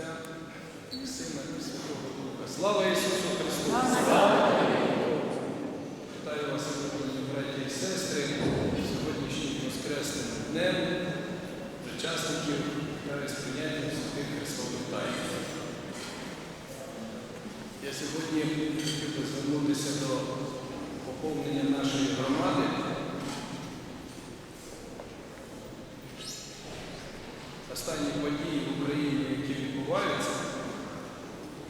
Отця і Сина і Святого Духа. Слава Ісусу Христу! Слава Вітаю вас, сьогодні, браті і сестри, сьогоднішнім Воскресним днем, причасників та сприйняття святих Христових тайн. Я сьогодні хотів би звернутися до поповнення нашої громади. Останні події відбуваються,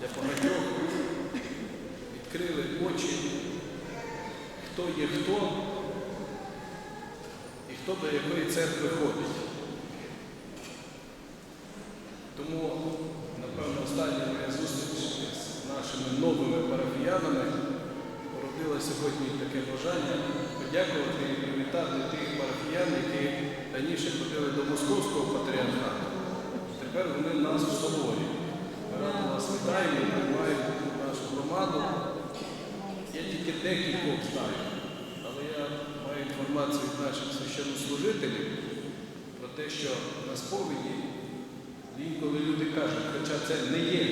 для багатьох відкрили очі, хто є хто і хто до якої церкви ходить. Тому, напевно, остання моя зустріч з нашими новими парафіянами породила сьогодні таке бажання подякувати і привітати тих парафіян, які раніше ходили до Московського патріархату. Тепер вони в нас в соборі. Ми раді вас вітаємо, приймаємо нашу громаду. Я тільки декількох знаю, але я маю інформацію від наших священнослужителів про те, що на сповіді інколи люди кажуть, хоча це не є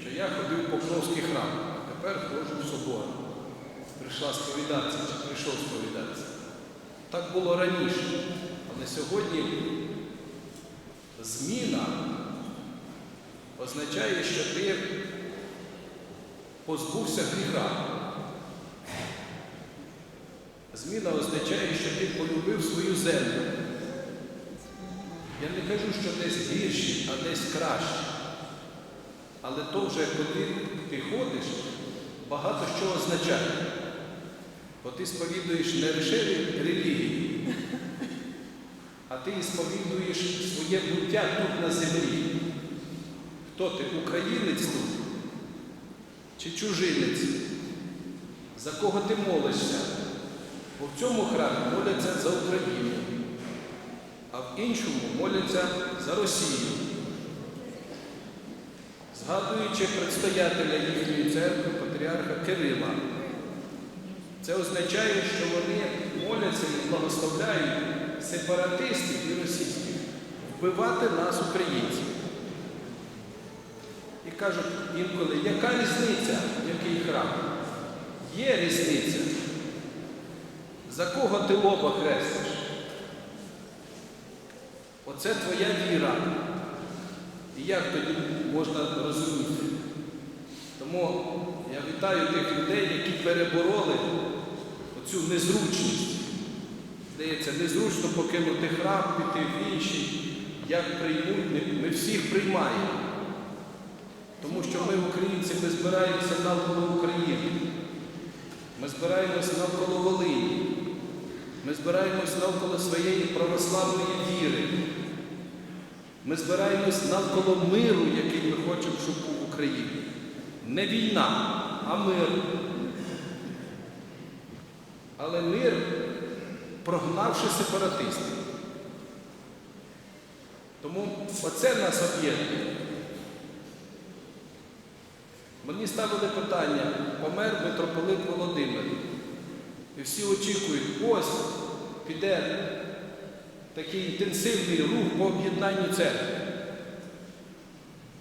що я ходив в Покровський храм, а тепер ходжу в собор. Прийшла сповідатися чи прийшов сповідатися. Так було раніше. Але сьогодні зміна означає, що ти позбувся гріха. Зміна означає, що ти полюбив свою землю. Я не кажу, що десь гірші, а десь краще. Але то вже, коли ти ходиш, багато що означає. Бо ти сповідуєш не лише релігію, ти сповідуєш своє буття тут на землі. Хто ти? Українець тут? Чи чужинець? За кого ти молишся? Бо в цьому храмі моляться за Україну, а в іншому моляться за Росію. Згадуючи предстоятеля їхньої церкви, патріарха Кирила. Це означає, що вони моляться і благословляють сепаратистів і російських вбивати нас, українців. І кажуть інколи, яка різниця, який храм? Є різниця. За кого ти лоба хрестиш? Оце твоя віра. І як тоді можна розуміти? Тому я вітаю тих людей, які перебороли оцю незручність. Здається, незручно покинути храм, піти в інший. Як приймуть, ми всіх приймаємо. Тому що ми, українці, ми збираємося навколо України. Ми збираємося навколо Волині. Ми збираємось навколо своєї православної віри. Ми збираємось навколо миру, який ми хочемо, щоб був в Україні. Не війна, а мир. Але мир, прогнавши сепаратистів. Тому оце нас об'єднує. Мені ставили питання, помер митрополит Володимир. І всі очікують, ось піде такий інтенсивний рух по об'єднанню церкви.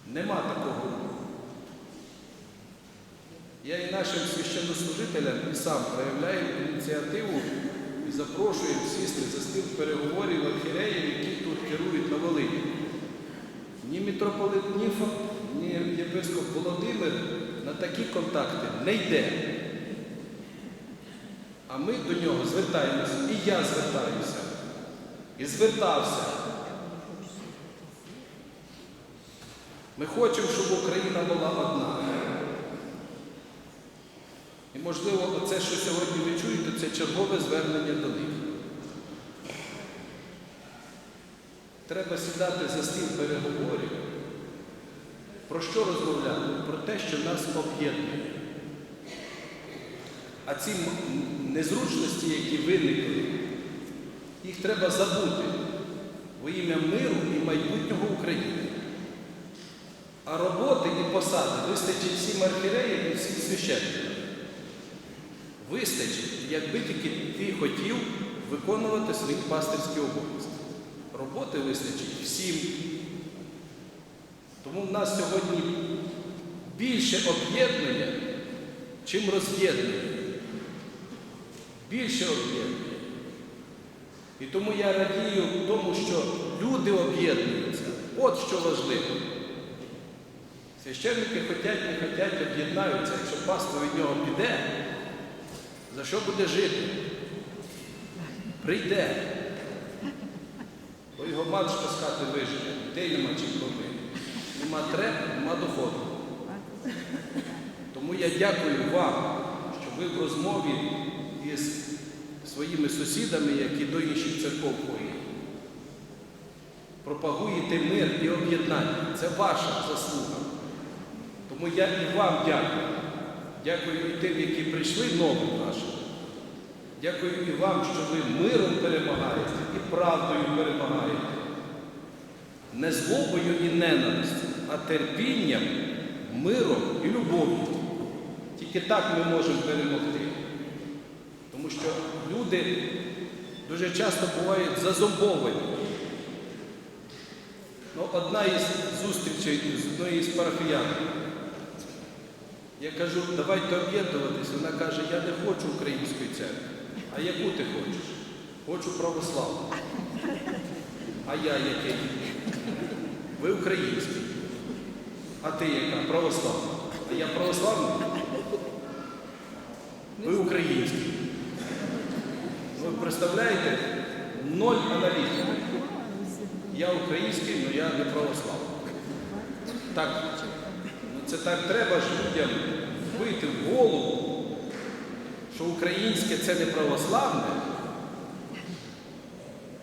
Нема такого руху. Я і нашим священнослужителям і сам проявляю ініціативу і запрошую сісти за стіл переговорів архіреїв, які тут керують на Волині. Ні митрополит Ніфа, ні єпископ Володимир на такі контакти не йде. А ми до нього звертаємося, і я звертаюся, і звертався. Ми хочемо, щоб Україна була одна. І, можливо, оце, що сьогодні ви чуєте, це чергове звернення до них. Треба сідати за стіл переговорів. Про що розмовляти? Про те, що нас об'єднує. А ці незручності, які виникли, їх треба забути во ім'я миру і майбутнього України. А роботи і посади вистачить всім архіреям і всім священникам. Вистачить, якби тільки ти хотів виконувати свої пастирські обов'язки. Роботи вистачить всім. Тому в нас сьогодні більше об'єднання, чим роз'єднання. Більше об'єднання. І тому я радію тому, що люди об'єднуються. От що важливо. Священники хочуть, не хочуть, об'єднаються. Якщо паство від нього піде, за що буде жити? Прийде. Бо його матушка з хати виживе, дітей нема чим кормити. Нема треб, нема доходу. Тому я дякую вам, що ви в розмові із своїми сусідами, які до інших церков ходять, пропагуєте мир і об'єднання. Це ваша заслуга. Тому я і вам дякую. Дякую і тим, які прийшли новим нашим. Дякую і вам, що ви миром перемагаєте і правдою перемагаєте. Не злобою і ненавистю, а терпінням, миром і любов'ю. Тільки так ми можемо перемогти. Тому що люди дуже часто бувають зазомбовані. Ну, одна із зустрічей з одної з парафіян. Я кажу, давайте об'єднуватись. Вона каже, я не хочу української церкви. А яку ти хочеш? Хочу православну. А я який? Ви український. А ти яка? Православна. А я православний? Ви український. Ви представляєте? Ноль аналітики. Я український, але я не православний. Так, це так треба ж людям вбити в голову, що українське це не православне,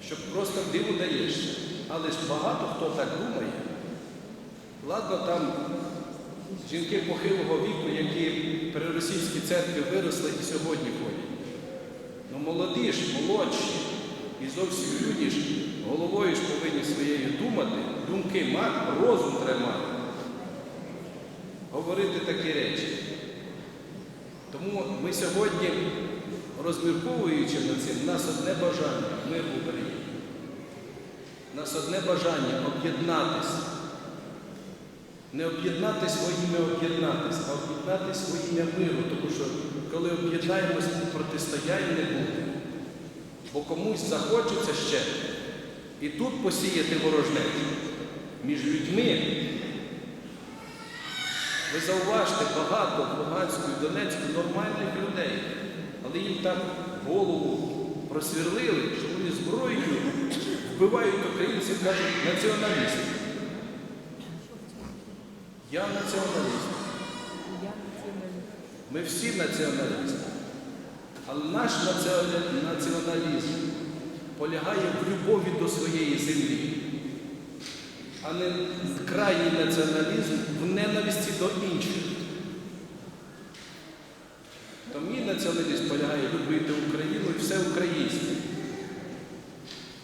щоб просто диву даєшся. Але ж багато хто так думає. Ладно, там жінки похилого віку, які при російській церкві виросли і сьогодні ходять. Ну молоді ж, молодші і зовсім люди ж головою ж повинні своєю думати, думки мати, розум треба мати. Говорити такі речі. Тому ми сьогодні, розмірковуючи над цим, в нас одне бажання мир в Україні. Нас одне бажання об'єднатися. Не об'єднатися во ім'я об'єднатися, а об'єднатися во ім'я миру, тому що коли об'єднаємось, протистоянь не буде. Бо комусь захочеться ще і тут посіяти ворожнечу між людьми. Ви зауважте, багато в Луганську і Донецьку нормальних людей, але їм так голову просвірлили, що вони зброєю вбивають українців, кажуть, націоналісти. Я націоналіст. Ми всі націоналісти. Але наш націоналізм полягає в любові до своєї землі, а не крайній націоналізм ненависті до інших. То мій націоналізм полягає любити Україну і все українське.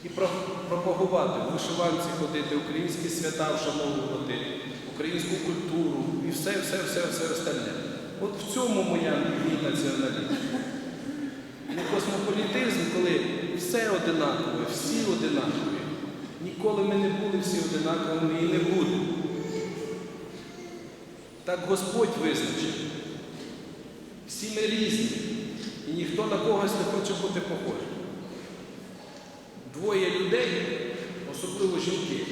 І пропагувати, в вишиванці ходити, українські свята вшановувати, українську культуру і все, все, все, все остальне. От в цьому моя мій націоналізм. Не космополітизм, коли все одинакове, всі одинакові. Ніколи ми не були всі одинаковими і не будемо. Так Господь визначив. Всі ми різні. І ніхто на когось не хоче бути похожим. Двоє людей, особливо жінки,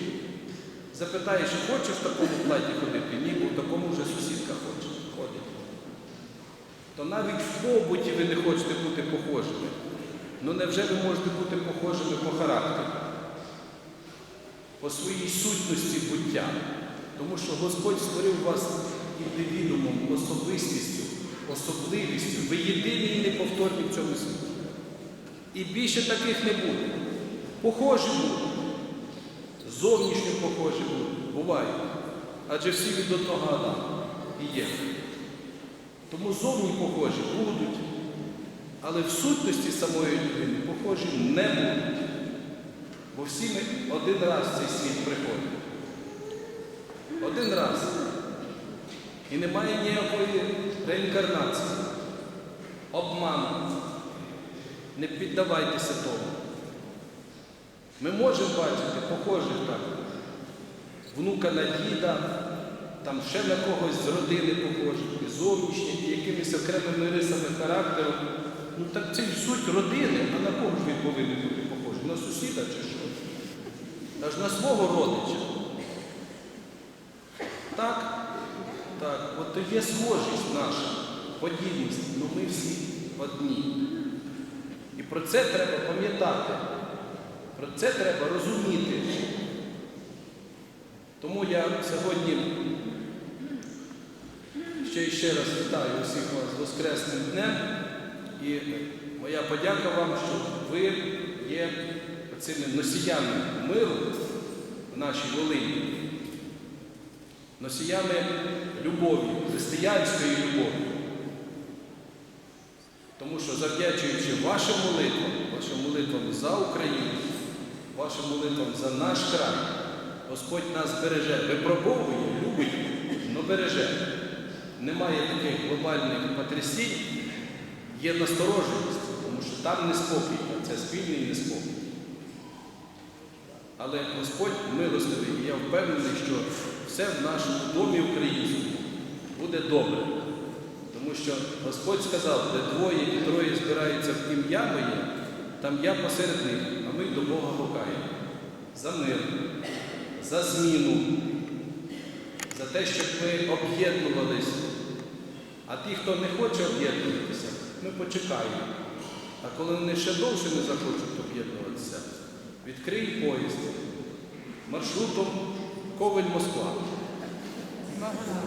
запитаєш, хочеш в такому платі ходити? Ні, бо в такому вже сусідка хоче ходить. То навіть в побуті ви не хочете бути похожими. Ну невже ви можете бути похожими по характеру? По своїй сутності буття. Тому що Господь створив вас індивідумом, особистістю, особливістю. Ви єдині і неповторні в цьому світі. І більше таких не буде. Похожі будуть. Зовнішньо похожі будуть. Бувають. Адже всі від одного Адама і є. Тому зовні похожі будуть, але в сутності самої людини похожі не будуть. Бо всі ми один раз в цей світ приходимо. Один раз. І немає ніякої реінкарнації. Обману. Не піддавайтеся тому. Ми можемо бачити похожих так. внука на діда, там ще на когось з родини похожі, і зовнішні, і якимись окремими рисами характеру. Ну так це ж суть родини, а на кого ж він повинен бути похожий? На сусіда чи що? Аж на свого родича. Так? Так, от є схожість наша, подібність, ну ми всі одні. І про це треба пам'ятати. Про це треба розуміти. Тому я сьогодні ще і ще раз вітаю усіх вас з Воскресним днем. І моя подяка вам, що ви є цими носіями миру в нашій Волині, носіями любові, християнської любові. Тому що завдячуючи вашим молитвам, вашим молитвам за Україну, вашим молитвам за наш край, Господь нас береже, випробовує, любить, але береже. Немає таких глобальних потрясінь, є настороженість, тому що там неспокій, а це спільний неспокій. Але Господь милостивий, і я впевнений, що все в нашому домі українському буде добре. Тому що Господь сказав, де двоє і троє збираються в ім'я моє, там я посеред них, а ми до Бога гукаємо. За мир, за зміну, за те, щоб ми об'єднувалися. А ті, хто не хоче об'єднуватися, ми почекаємо. А коли вони ще довше не захочуть об'єднуватися, відкрий поїзд маршрутом Ковель-Москва.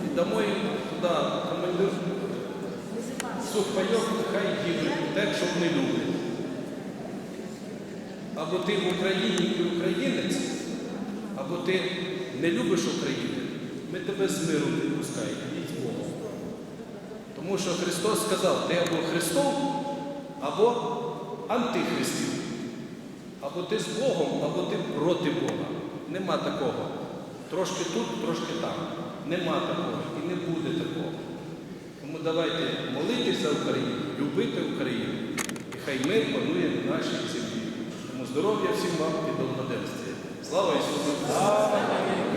І дамо їм туди командир сухпайок, нехай їдуть, так, щоб не люблять. Або ти в Україні і українець, або ти не любиш Україну, ми тебе з миру з Богом. Тому що Христос сказав, ти або Христов, або антихристів. Або ти з Богом, або ти проти Бога. Нема такого. Трошки тут, трошки там. Нема такого і не буде такого. Тому давайте молитися Україну, любити Україну. І хай мир панує на нашій землі. Тому здоров'я всім вам і довгоденствия. Слава Ісусу!